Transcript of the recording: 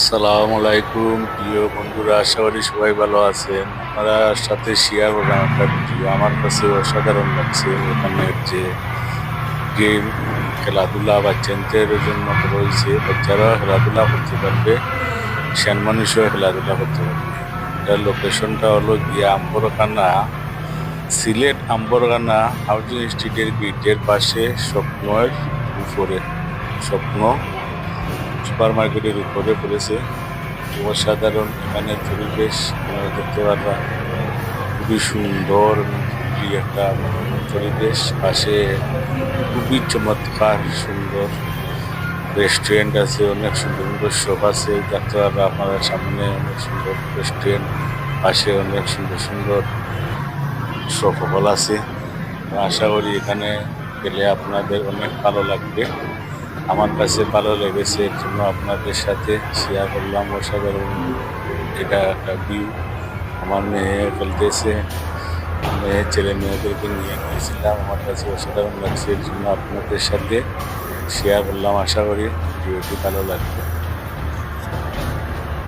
আসসালামু আলাইকুম, প্রিয় বন্ধুরা, আশা করি সবাই ভালো আছেন। আপনারা সাথে শেয়ার করলাম একটা ভিডিও আমার কাছে অসাধারণ লাগছে এখানে যে গেম খেলাধুলা বাচ্চাদের জন্য রয়েছে বাচ্চারাও খেলাধুলা করতে পারবে সেন মানুষও খেলাধুলা করতে পারবে। এটার লোকেশনটা হলো গিয়া আম্বরখানা, সিলেট আম্বরখানা হাউজিং স্ট্রিটের গেটের পাশে স্বপ্নের উপরে, স্বপ্ন সুপার মার্কেটের উপরে পড়েছে। অসাধারণ এখানে পরিবেশ দেখতে পারবা খুবই সুন্দর, খুবই একটা পরিবেশ। পাশে খুবই চমৎকার, সুন্দর রেস্টুরেন্ট আছে, অনেক সুন্দর সুন্দর শপ আছে। দেখতে পারবা আপনারা সামনে অনেক সুন্দর রেস্টুরেন্ট পাশে অনেক সুন্দর সুন্দর শপ হল আছে। আশা করি এখানে গেলে আপনাদের অনেক ভালো লাগবে। আমার কাছে ভালো লেগেছে, এর জন্য আপনাদের সাথে শেয়ার করলাম, অসাধারণ এটা একটা ভিউ আমার মেয়ে ফেলতেছে মেয়ে, ছেলে মেয়েদেরকে নিয়ে গিয়েছিলাম, আমার কাছে অসাধারণ লাগছে, এর জন্য আপনাদের সাথে শেয়ার করলাম, আশা করি ভিডিওটি ভালো লাগবে।